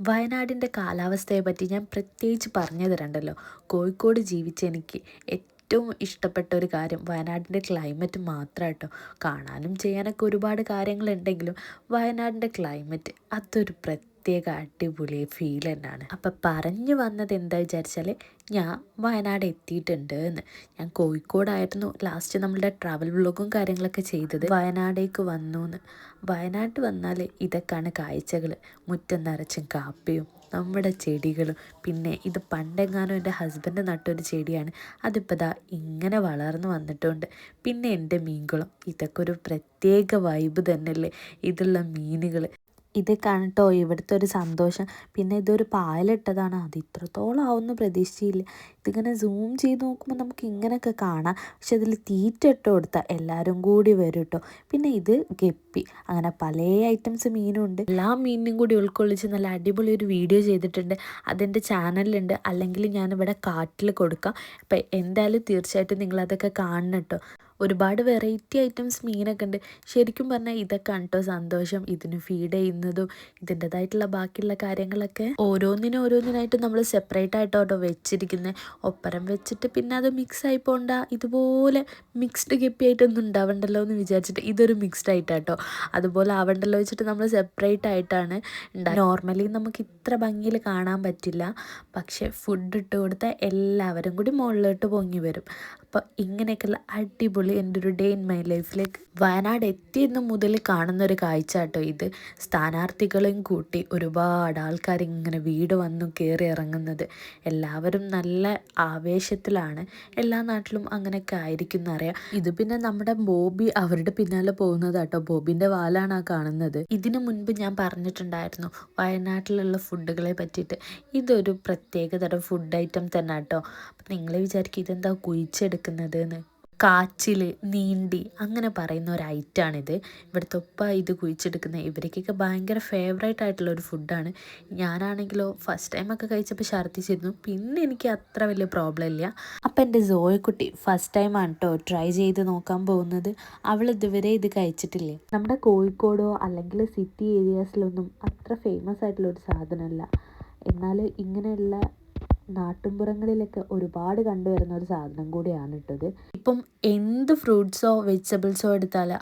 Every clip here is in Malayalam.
വയനാടിന്റെ കാലാവസ്ഥയെ പറ്റി ഞാൻ പ്രത്യേകിച്ച് പറഞ്ഞു തരണ്ടല്ലോ കോഴിക്കോട് ജീവിച്ച എനിക്ക് ഏറ്റവും ഇഷ്ടപ്പെട്ട ഒരു കാര്യം വയനാടിന്റെ ക്ലൈമറ്റ് മാത്രം കേട്ടോ കാണാനും ചെയ്യാനൊക്കെ ഒരുപാട് കാര്യങ്ങളുണ്ടെങ്കിലും വയനാടിന്റെ ക്ലൈമറ്റ് അതൊരു പ്രത്യേക അടിപൊളി ഫീൽ തന്നെയാണ് അപ്പം പറഞ്ഞു വന്നത് എന്താ വിചാരിച്ചാൽ ഞാൻ വയനാട് എത്തിയിട്ടുണ്ട് എന്ന്. ഞാൻ കോഴിക്കോടായിരുന്നു ലാസ്റ്റ് നമ്മളുടെ ട്രാവൽ വ്ളോഗും കാര്യങ്ങളൊക്കെ ചെയ്തത്. വയനാടേക്ക് വന്നു എന്ന്. വയനാട്ട് വന്നാൽ ഇതൊക്കെയാണ് കാഴ്ചകൾ മുറ്റം നിറച്ചും കാപ്പിയും നമ്മുടെ ചെടികളും. പിന്നെ ഇത് പണ്ടെങ്ങാനും എന്റെ ഹസ്ബൻഡ് നട്ടൊരു ചെടിയാണ്. അതിപ്പോൾ ദാ ഇങ്ങനെ വളർന്നു വന്നിട്ടുണ്ട്. പിന്നെ എന്റെ മീൻകുളം. ഇതൊക്കെ ഒരു പ്രത്യേക വൈബ് തന്നെയല്ലേ? ഇതുള്ള മീനുകൾ ഇത് കാണട്ടോ ഇവിടുത്തെ ഒരു സന്തോഷം. പിന്നെ ഇതൊരു പായലിട്ടതാണ്. അത് ഇത്രത്തോളം ആവുമെന്ന് പ്രതീക്ഷിച്ചില്ല. ഇതിങ്ങനെ സൂം ചെയ്ത് നോക്കുമ്പോൾ നമുക്ക് ഇങ്ങനെയൊക്കെ കാണാം. പക്ഷെ അതിൽ തീറ്റ ഇട്ട് കൊടുത്താൽ എല്ലാവരും കൂടി വരും കേട്ടോ പിന്നെ ഇത് ഗപ്പി. അങ്ങനെ പല ഐറ്റംസ് മീനും ഉണ്ട് എല്ലാ മീനിനും കൂടി ഉൾക്കൊള്ളിച്ച് നല്ല അടിപൊളി ഒരു വീഡിയോ ചെയ്തിട്ടുണ്ട്. അതെന്റെ ചാനലിലുണ്ട് അല്ലെങ്കിൽ ഞാനിവിടെ കാട്ടിൽ കൊടുക്കാം. അപ്പം എന്തായാലും തീർച്ചയായിട്ടും നിങ്ങളതൊക്കെ കാണണം കേട്ടോ ഒരുപാട് വെറൈറ്റി ഐറ്റംസ് മീനൊക്കെ ഉണ്ട്. ശരിക്കും പറഞ്ഞാൽ ഇതൊക്കെ കേട്ടോ സന്തോഷം. ഇതിന് ഫീഡ് ചെയ്യുന്നതും ഇതിന്റെതായിട്ടുള്ള ബാക്കിയുള്ള കാര്യങ്ങളൊക്കെ ഓരോന്നിനും ഓരോന്നിനായിട്ട് നമ്മൾ സെപ്പറേറ്റ് ആയിട്ടോ കേട്ടോ വെച്ചിരിക്കുന്നത് ഒപ്പരം വെച്ചിട്ട് പിന്നെ അത് മിക്സ് ആയി പോണ്ട. ഇതുപോലെ മിക്സ്ഡ് കെപ്പി ആയിട്ടൊന്നും ഉണ്ടാവണ്ടല്ലോ എന്ന് വിചാരിച്ചിട്ട് ഇതൊരു മിക്സ്ഡ് ആയിട്ടാട്ടോ. അതുപോലെ ആവണ്ടല്ലോ വെച്ചിട്ട് നമ്മൾ സെപ്പറേറ്റ് ആയിട്ടാണ് നോർമലി നമുക്ക് ഇത്ര ഭംഗിയിൽ കാണാൻ പറ്റില്ല. പക്ഷെ ഫുഡ് ഇട്ട് കൊടുത്താൽ എല്ലാവരും കൂടി മുകളിലോട്ട് പൊങ്ങി വരും. അപ്പോൾ ഇങ്ങനെയൊക്കെയുള്ള അടിപൊളി എന്റെ ഒരു ഡേ ഇൻ മൈ ലൈഫിലേക്ക് വയനാട് എത്തിയെന്ന് മുതൽ കാണുന്ന ഒരു കാഴ്ച കേട്ടോ ഇത്. സ്ഥാനാർത്ഥികളെയും കൂട്ടി ഒരുപാട് ആൾക്കാർ ഇങ്ങനെ വീട് വന്നു കയറി ഇറങ്ങുന്നത്. എല്ലാവരും നല്ല ആവേശത്തിലാണ്. എല്ലാ നാട്ടിലും അങ്ങനെയൊക്കെ ആയിരിക്കും എന്നറിയാം. ഇത് പിന്നെ നമ്മുടെ ബോബി അവരുടെ പിന്നാലെ പോകുന്നത് കേട്ടോ ബോബിന്റെ വാലാണ് ആ കാണുന്നത്. ഇതിനു മുൻപ് ഞാൻ പറഞ്ഞിട്ടുണ്ടായിരുന്നു വയനാട്ടിലുള്ള ഫുഡുകളെ പറ്റിയിട്ട്. ഇതൊരു പ്രത്യേകതരം ഫുഡ് ഐറ്റം തന്നെ കേട്ടോ അപ്പം നിങ്ങൾ വിചാരിക്കും ഇതെന്താ കുഴിച്ചെടുക്കുന്നത് എന്ന്. കാച്ചിൽ നീണ്ടി അങ്ങനെ പറയുന്ന ഒരു ഐറ്റാണിത്. ഇവിടുത്തെ ഒപ്പ ഇത് കുഴിച്ചെടുക്കുന്ന ഇവർക്കൊക്കെ ഭയങ്കര ഫേവറേറ്റ് ആയിട്ടുള്ള ഒരു ഫുഡാണ് ഞാനാണെങ്കിലോ ഫസ്റ്റ് ടൈമൊക്കെ കഴിച്ചപ്പോൾ ഛർദ്ദിച്ചിരുന്നു. പിന്നെ എനിക്ക് അത്ര വലിയ പ്രോബ്ലം ഇല്ല. അപ്പം എന്റെ സോയക്കുട്ടി ഫസ്റ്റ് ടൈമാണ് കേട്ടോ ട്രൈ ചെയ്ത് നോക്കാൻ പോകുന്നത്. അവൾ ഇതുവരെ ഇത് കഴിച്ചിട്ടില്ലേ? നമ്മുടെ കോഴിക്കോടോ അല്ലെങ്കിൽ സിറ്റി ഏരിയാസിലൊന്നും അത്ര ഫേമസ് ആയിട്ടുള്ള ഒരു സാധനമല്ല. എന്നാൽ ഇങ്ങനെയുള്ള നാട്ടിൻപുറങ്ങളിലൊക്കെ ഒരുപാട് കണ്ടുവരുന്ന ഒരു സാധനം കൂടിയാണ് ഇട്ടത്. ഇപ്പം എന്ത് ഫ്രൂട്ട്സോ വെജിറ്റബിൾസോ എടുത്താൽ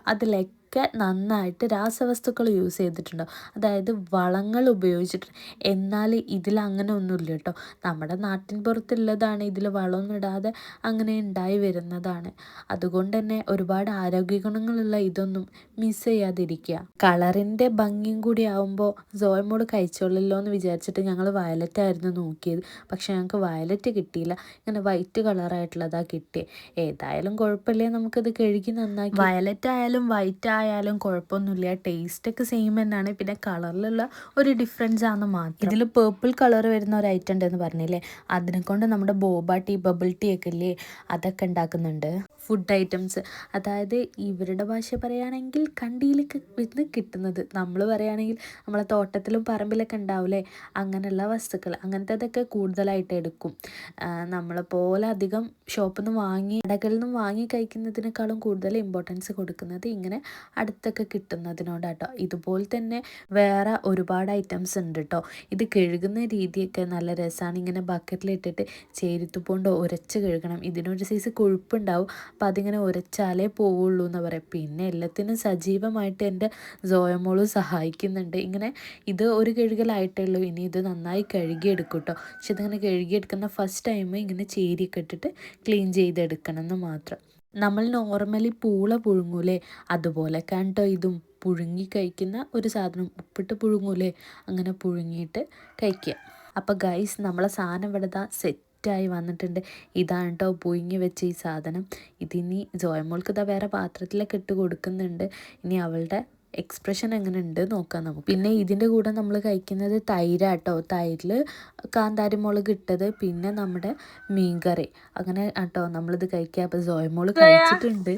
അതിലൊക്കെ നന്നായിട്ട് രാസവസ്തുക്കൾ യൂസ് ചെയ്തിട്ടുണ്ടാവും അതായത് വളങ്ങൾ ഉപയോഗിച്ചിട്ട്. എന്നാൽ ഇതിൽ അങ്ങനെ ഒന്നുമില്ല കേട്ടോ. നമ്മുടെ നാട്ടിൻ പുറത്തുള്ളതാണ്. ഇതിൽ വളമൊന്നും ഇടാതെ അങ്ങനെ ഉണ്ടായി വരുന്നതാണ്. അതുകൊണ്ട് തന്നെ ഒരുപാട് ആരോഗ്യ ഗുണങ്ങളുള്ള ഇതൊന്നും മിസ് ചെയ്യാതിരിക്കുക. കളറിന്റെ ഭംഗിയും കൂടി ആവുമ്പോൾ സോയമോട് കഴിച്ചോളല്ലോ എന്ന് വിചാരിച്ചിട്ട് ഞങ്ങൾ വയലറ്റ് ആയിരുന്നു നോക്കിയത്. പക്ഷെ ഞങ്ങൾക്ക് വയലറ്റ് കിട്ടിയില്ല. ഇങ്ങനെ വൈറ്റ് കളറായിട്ടുള്ളതാണ് കിട്ടിയത് ഏതായാലും കുഴപ്പമില്ലേ? നമുക്കത് കഴുകി നന്നാക്കി. വയലറ്റ് ആയാലും വൈറ്റ് ആയാലും കുഴപ്പമൊന്നുമില്ല. ടേസ്റ്റ് ഒക്കെ സെയിം തന്നെയാണ്. പിന്നെ കളറിലുള്ള ഒരു ഡിഫറൻസ് ആണ് മാത്രം. ഇതിൽ പേർപ്പിൾ കളർ വരുന്ന ഒരു ഐറ്റം ഉണ്ടെന്ന് പറഞ്ഞില്ലേ? അതിനെ കൊണ്ട് നമ്മുടെ ബോബ ടീ ബബിൾ ടീ ഒക്കെ ഇല്ലേ? അതൊക്കെ ഉണ്ടാക്കുന്നുണ്ട്. ഫുഡ് ഐറ്റംസ് അതായത് ഇവരുടെ ഭാഷ പറയുകയാണെങ്കിൽ കണ്ടിയിലൊക്കെ നിന്ന് കിട്ടുന്നത്. നമ്മൾ പറയുകയാണെങ്കിൽ നമ്മളെ തോട്ടത്തിലും പറമ്പിലൊക്കെ ഉണ്ടാവില്ലേ അങ്ങനെയുള്ള വസ്തുക്കൾ. അങ്ങനത്തേതൊക്കെ കൂടുതലായിട്ട് എടുക്കും. നമ്മളെ പോലെ അധികം ഷോപ്പിൽ നിന്ന് വാങ്ങി കടകളിൽ നിന്ന് വാങ്ങി കഴിക്കുന്നതിനേക്കാളും കൂടുതൽ ഇമ്പോർട്ടൻസ് കൊടുക്കുന്നത് ഇങ്ങനെ അടുത്തൊക്കെ കിട്ടുന്നതിനോടാട്ടോ. ഇതുപോലെ തന്നെ വേറെ ഒരുപാട് ഐറ്റംസ് ഉണ്ട് കേട്ടോ ഇത് കഴുകുന്ന രീതിയൊക്കെ നല്ല രസമാണ് ഇങ്ങനെ ബക്കറ്റിലിട്ടിട്ട് ചേരുത്തുപോണ്ട് ഉരച്ച് കഴുകണം. ഇതിനൊരു സൈസ് കൊഴുപ്പുണ്ടാവും. അപ്പോൾ അതിങ്ങനെ ഉരച്ചാലേ പോവുള്ളൂ എന്ന് പറയാം. പിന്നെ എല്ലാത്തിനും സജീവമായിട്ട് എന്റെ സോയമോളും സഹായിക്കുന്നുണ്ട്. ഇങ്ങനെ ഇത് ഒരു കഴുകലായിട്ടേ ഉള്ളൂ ഇനി ഇത് നന്നായി കഴുകിയെടുക്കും കേട്ടോ പക്ഷെ ഇതിങ്ങനെ കഴുകിയെടുക്കുന്ന ഫസ്റ്റ് ടൈം ഇങ്ങനെ ചേരിയൊക്കെ ഇട്ടിട്ട് ക്ലീൻ ചെയ്തെടുക്കണം എന്ന് മാത്രം. നമ്മൾ നോർമലി പൂള പുഴുങ്ങൂലേ? അതുപോലെ കേട്ടോ ഇതും പുഴുങ്ങി കഴിക്കുന്ന ഒരു സാധനം ഉപ്പിട്ട് പുഴുങ്ങൂലേ? അങ്ങനെ പുഴുങ്ങിയിട്ട് കഴിക്കുക. അപ്പോൾ ഗൈസ് നമ്മളെ സാധനം ഇവിടെ ദാ സെറ്റായി വന്നിട്ടുണ്ട്. ഇതാണ് കേട്ടോ പുയിങ്ങി വെച്ച ഈ സാധനം. ഇതിനി ജോയമോൾക്ക് ഇതാ വേറെ പാത്രത്തിലൊക്കെ ഇട്ട് കൊടുക്കുന്നുണ്ട്. ഇനി അവളുടെ എക്സ്പ്രഷൻ എങ്ങനെ ഉണ്ട് നോക്കാം നമുക്ക്. പിന്നെ ഇതിന്റെ കൂടെ നമ്മൾ കഴിക്കുന്നത് തൈരാട്ടോ തൈരിൽ കാന്താരി മുളക് ഇട്ടത് പിന്നെ നമ്മുടെ മീൻകറി. അങ്ങനെ കേട്ടോ നമ്മളിത് കഴിക്കുക അപ്പം സോയമോൾ കഴിച്ചിട്ടുണ്ട്.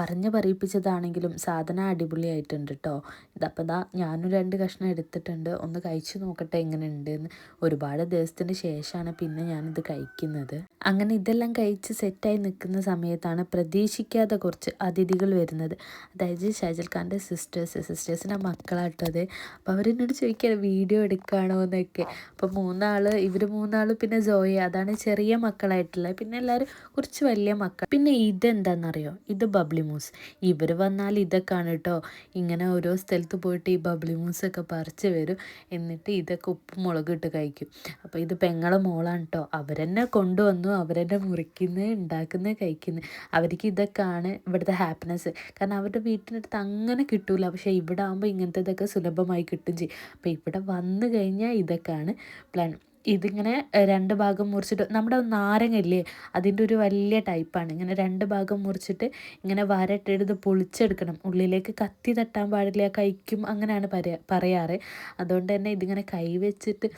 പറഞ്ഞ് പറയിപ്പിച്ചതാണെങ്കിലും സാധനം അടിപൊളിയായിട്ടുണ്ട് കേട്ടോ ഇതപ്പോൾ ദാ ഞാനും രണ്ട് കഷ്ണം എടുത്തിട്ടുണ്ട്. ഒന്ന് കഴിച്ചു നോക്കട്ടെ എങ്ങനെ ഉണ്ടെന്ന് ഒരുപാട് ദിവസത്തിന് ശേഷമാണ് പിന്നെ ഞാനിത് കഴിക്കുന്നത്. അങ്ങനെ ഇതെല്ലാം കഴിച്ച് സെറ്റായി നിൽക്കുന്ന സമയത്താണ് പ്രതീക്ഷിക്കാതെ കുറച്ച് അതിഥികൾ വരുന്നത്. അതായത് ഷാജൽ ഖാന്റെ സിസ്റ്റേഴ്സ് സിസ്റ്റേഴ്സിന്റെ മക്കളാട്ടത് അപ്പോൾ അവരെന്നോട് ചോദിക്കുക വീഡിയോ എടുക്കുകയാണോ എന്നൊക്കെ. അപ്പോൾ മൂന്നാൾ ഇവർ മൂന്നാൾ പിന്നെ ജോയി അതാണ് ചെറിയ മക്കളായിട്ടുള്ളത്. പിന്നെ എല്ലാവരും കുറച്ച് വലിയ മക്കൾ പിന്നെ ഇതെന്താണെന്നറിയോ ഇത് ബബ്ലി മൂസ് ഇവർ വന്നാൽ ഇതൊക്കെയാണ് കേട്ടോ ഇങ്ങനെ ഓരോ സ്ഥലത്ത് പോയിട്ട് ഈ ബബ്ലി മൂസൊക്കെ പറിച്ച് വരും. എന്നിട്ട് ഇതൊക്കെ ഉപ്പും മുളക് ഇട്ട് കഴിക്കും. അപ്പോൾ ഇത് പെങ്ങളെ മോളാണ് കേട്ടോ അവരെന്നെ കൊണ്ടുവന്നു അവരെന്നെ മുറിക്കുന്നത് ഉണ്ടാക്കുന്നത് കഴിക്കുന്നത് അവർക്ക് ഇതൊക്കെയാണ് ഇവിടുത്തെ ഹാപ്പിനെസ് കാരണം അവരുടെ വീട്ടിനടുത്ത് അങ്ങനെ കിട്ടൂല. പക്ഷേ ഇവിടെ ആകുമ്പോൾ ഇങ്ങനത്തെ ഇതൊക്കെ സുലഭമായി കിട്ടും ചെയ്യും. അപ്പോൾ ഇവിടെ വന്നു കഴിഞ്ഞാൽ ഇതൊക്കെയാണ് പ്ലാൻ ഇതിങ്ങനെ രണ്ട് ഭാഗം മുറിച്ചിട്ട് നമ്മുടെ നാരങ്ങയില്ലേ അതിന്റെ ഒരു വലിയ ടൈപ്പാണ്. ഇങ്ങനെ രണ്ട് ഭാഗം മുറിച്ചിട്ട് ഇങ്ങനെ വരട്ടെടുത്ത് പൊളിച്ചെടുക്കണം. ഉള്ളിലേക്ക് കത്തി തട്ടാൻ പാടില്ല കഴിക്കും അങ്ങനെയാണ് പറയാ പറയാറ്. അതുകൊണ്ട് തന്നെ ഇതിങ്ങനെ കൈ വെച്ചിട്ട്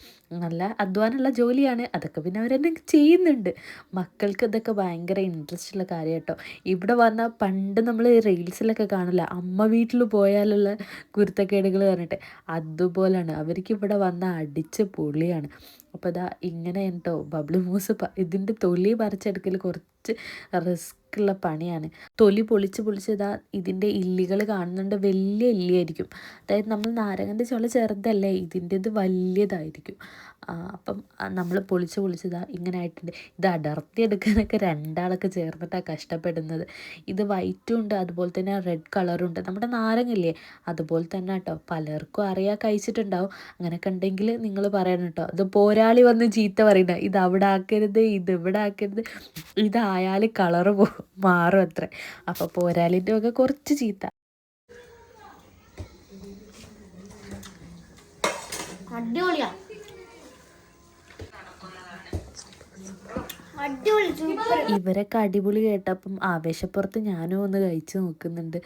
നല്ല അധ്വാനമുള്ള ജോലിയാണ്. അതൊക്കെ പിന്നെ അവരെന്നെ ചെയ്യുന്നുണ്ട്. മക്കൾക്ക് ഇതൊക്കെ ഭയങ്കര ഇൻട്രസ്റ്റ് ഉള്ള കാര്യം കേട്ടോ ഇവിടെ വന്നാൽ പണ്ട് നമ്മൾ റീൽസിലൊക്കെ കാണില്ല അമ്മ വീട്ടിൽ പോയാലുള്ള കുരുത്തക്കേടുകൾ പറഞ്ഞിട്ട്. അതുപോലെയാണ് അവർക്ക് ഇവിടെ വന്നാൽ അടിച്ച് പൊളിയാണ്. അപ്പോൾ ഇതാ ഇങ്ങനെ കേട്ടോ ബബിൾ മൂസ് ഇതിന്റെ തൊലി പറിച്ചെടുക്കൽ കുറച്ച് റിസ്ക് ഉള്ള പണിയാണ്. തൊലി പൊളിച്ച് പൊളിച്ച് ഇതാ ഇതിന്റെ ഇല്ലികൾ കാണുന്നുണ്ട് വലിയ ഇല്ലിയായിരിക്കും. അതായത് നമ്മൾ നാരങ്ങന്റെ ചുള ചെറുതല്ലേ ഇതിന്റെത് വലിയതായിരിക്കും. അപ്പം നമ്മൾ പൊളിച്ച് പൊളിച്ച് ഇതാ ഇങ്ങനെ ആയിട്ടുണ്ട്. ഇത് അടർത്തിയെടുക്കാനൊക്കെ രണ്ടാളൊക്കെ ചേർന്നിട്ടാണ് കഷ്ടപ്പെടുന്നത്. ഇത് വൈറ്റും ഉണ്ട് അതുപോലെ തന്നെ റെഡ് കളറും ഉണ്ട്. നമ്മുടെ നാരങ്ങയില്ലേ? അതുപോലെ തന്നെ കേട്ടോ പലർക്കും അറിയാൻ കഴിച്ചിട്ടുണ്ടാവും. അങ്ങനെയൊക്കെ ഉണ്ടെങ്കിൽ നിങ്ങൾ പറയണം കേട്ടോ അത് പോരാളി വന്ന് ചീത്ത പറയണ്ട. ഇത് അവിടെ ആക്കരുത് ഇത് ഇവിടെ ആക്കരുത്. ഇതായാൽ കളറ് പോകും മാറും അത്ര. അപ്പോൾ പോരാളിന്റെ ഒക്കെ കുറച്ച് ചീത്ത. അടിപൊളിയാ അടിപൊളി സൂപ്പർ ഇവരൊക്കെ അടിപൊളി കേട്ടപ്പം ആവേശപ്പുറത്ത് ഞാനും ഒന്ന് കഴിച്ചു നോക്കുന്നുണ്ട്.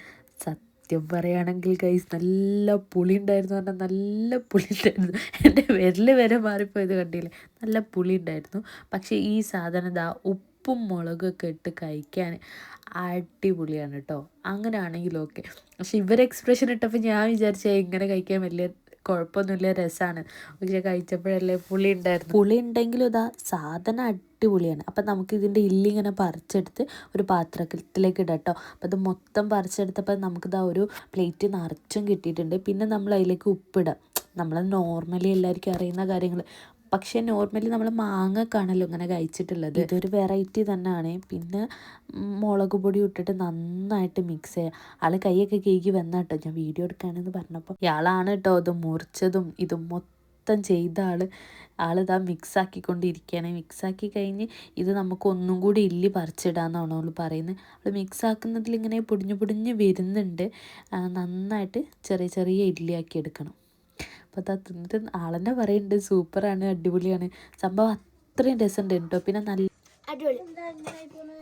സത്യം പറയുകയാണെങ്കിൽ കൈസ് നല്ല പുളി ഉണ്ടായിരുന്നു പറഞ്ഞാൽ നല്ല പുളി ഉണ്ടായിരുന്നു. എന്റെ വിരൽ വരെ മാറിപ്പോയത് കണ്ടില്ലേ? നല്ല പുളി ഉണ്ടായിരുന്നു. പക്ഷേ ഈ സാധനം ഇതാ ഉപ്പും മുളകൊക്കെ ഇട്ട് കഴിക്കാൻ അടിപൊളിയാണ് കേട്ടോ അങ്ങനെയാണെങ്കിൽ ഓക്കെ പക്ഷെ ഇവർ എക്സ്പ്രഷൻ ഇട്ടപ്പോൾ ഞാൻ വിചാരിച്ചേ ഇങ്ങനെ കഴിക്കാൻ വലിയ കുഴപ്പമൊന്നുമില്ല രസമാണ് പക്ഷെ കഴിച്ചപ്പോഴല്ലേ പുളി ഉണ്ടായിരുന്നു. പുളി ഉണ്ടെങ്കിലും ഇതാ സാധനം അടിപൊളിയാണ്. അപ്പം നമുക്ക് ഇതിന്റെ ഇല്ലി ഇങ്ങനെ പറിച്ചെടുത്ത് ഒരു പാത്രത്തിലേക്ക് ഇടാം കേട്ടോ അപ്പം അത് മൊത്തം പറിച്ചെടുത്തപ്പോൾ നമുക്കിതാ ഒരു പ്ലേറ്റ് നിറച്ചും കിട്ടിയിട്ടുണ്ട്. പിന്നെ നമ്മൾ അതിലേക്ക് ഉപ്പിടാം. നമ്മൾ നോർമലി എല്ലാവർക്കും അറിയുന്ന കാര്യങ്ങൾ പക്ഷേ നോർമലി നമ്മൾ മാങ്ങക്കാണല്ലോ ഇങ്ങനെ കഴിച്ചിട്ടുള്ളത്. ഇതൊരു വെറൈറ്റി തന്നെയാണ് പിന്നെ മുളക് പൊടി ഇട്ടിട്ട് നന്നായിട്ട് മിക്സ് ചെയ്യുക ആൾ കൈയൊക്കെ കേക്ക് വന്ന കേട്ടോ ഞാൻ വീഡിയോ എടുക്കാനെന്ന് പറഞ്ഞപ്പോൾ ഇയാളാണ് കേട്ടോ ഇത് മുറിച്ചതും ഇതും മൊത്തം ചെയ്ത ആൾ ആളിതാ മിക്സ് ആക്കിക്കൊണ്ടിരിക്കുകയാണ് മിക്സ് ആക്കി കഴിഞ്ഞ് ഇത് നമുക്ക് ഒന്നും കൂടി ഇല്ലി പറിച്ചിടാന്നാണ് അവൾ പറയുന്നത് അവൾ മിക്സ് ആക്കുന്നതിൽ ഇങ്ങനെ പൊടിഞ്ഞു പൊടിഞ്ഞ് വരുന്നുണ്ട്. നന്നായിട്ട് ചെറിയ ചെറിയ ഇഡ്ഡലി ആക്കി എടുക്കണം. അപ്പോൾ അത് തിന്നിട്ട് ആളെന്നെ പറയുന്നുണ്ട് സൂപ്പറാണ് അടിപൊളിയാണ്. സംഭവം അത്രയും രസമുണ്ട് കേട്ടോ പിന്നെ നല്ല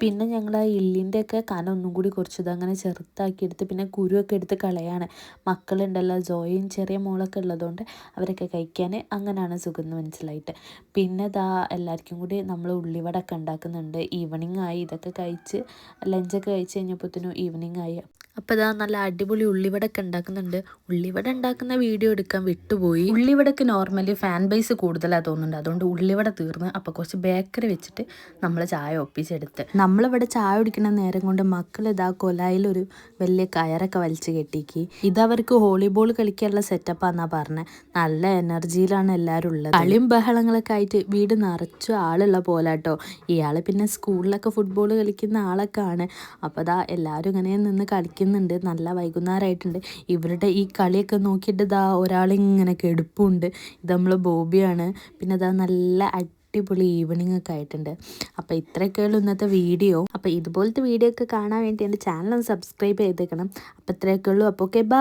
പിന്നെ ഞങ്ങൾ ആ എല്ലിന്റെ ഒക്കെ കന ഒന്നും കൂടി കുറച്ചത് അങ്ങനെ ചെറുതാക്കി എടുത്ത് പിന്നെ കുരുവൊക്കെ എടുത്ത് കളയാണ്. മക്കളുണ്ടല്ലോ ജോയും ചെറിയ മോളൊക്കെ ഉള്ളതുകൊണ്ട് അവരൊക്കെ കഴിക്കാൻ അങ്ങനെയാണ് സുഖം എന്ന് മനസ്സിലായിട്ട്. പിന്നെ ഇതാ എല്ലാവർക്കും കൂടി നമ്മൾ ഉള്ളിവട ഒക്കെ ഉണ്ടാക്കുന്നുണ്ട്. ഈവനിങ് ആയി ഇതൊക്കെ കഴിച്ച് ലഞ്ചൊക്കെ കഴിച്ച് കഴിഞ്ഞപ്പോഴത്തേനും ഈവനിങ് ആയി. അപ്പോൾ ഇതാ നല്ല അടിപൊളി ഉള്ളിവട ഒക്കെ ഉണ്ടാക്കുന്നുണ്ട്. ഉള്ളിവട ഉണ്ടാക്കുന്ന വീഡിയോ എടുക്കാൻ വിട്ടുപോയി. ഉള്ളിവടക്ക് നോർമലി ഫാൻ ബേസ് കൂടുതലാണ് തോന്നുന്നുണ്ട്. അതുകൊണ്ട് ഉള്ളിവട തീർന്ന് അപ്പോൾ കുറച്ച് ബേക്കറി വെച്ചിട്ട് നമ്മൾ ചായ ഒപ്പിച്ചെടുത്ത് നമ്മളിവിടെ ചായ കുടിക്കുന്ന നേരം കൊണ്ട് മക്കൾ ഇതാ കൊലായിൽ ഒരു വലിയ കയറൊക്കെ വലിച്ചു കെട്ടിക്ക്. ഇതവർക്ക് വോളിബോൾ കളിക്കാനുള്ള സെറ്റപ്പാന്നാ പറഞ്ഞത് നല്ല എനർജിയിലാണ് എല്ലാവരും ഉള്ളത്. കളിയും ബഹളങ്ങളൊക്കെ ആയിട്ട് വീട് നിറച്ചു ആളുള്ള പോലാട്ടോ. ഇയാൾ പിന്നെ സ്കൂളിലൊക്കെ ഫുട്ബോൾ കളിക്കുന്ന ആളൊക്കെ ആണ്. അപ്പോൾ ദാ എല്ലാവരും ഇങ്ങനെ നിന്ന് കളിക്കുന്നുണ്ട്. നല്ല വൈകുന്നേരമായിട്ടുണ്ട് ഇവരുടെ ഈ കളിയൊക്കെ നോക്കിയിട്ട് ദാ ഒരാളിങ്ങനെ കെടുപ്പുണ്ട്. ഇത് നമ്മൾ ബോബിയാണ്. പിന്നെ ദാ നല്ല അടിപൊളി ഈവനിങ് ഒക്കെ ആയിട്ടുണ്ട്. അപ്പോൾ ഇത്രയൊക്കെയുള്ളൂ ഇന്നത്തെ വീഡിയോ അപ്പോൾ ഇതുപോലത്തെ വീഡിയോ ഒക്കെ കാണാൻ വേണ്ടി എന്റെ ചാനൽ ഒന്ന് സബ്സ്ക്രൈബ് ചെയ്തേക്കണം. അപ്പോൾ ഇത്രയൊക്കെ ഉള്ളൂ അപ്പോൾ ഓക്കെ ബൈ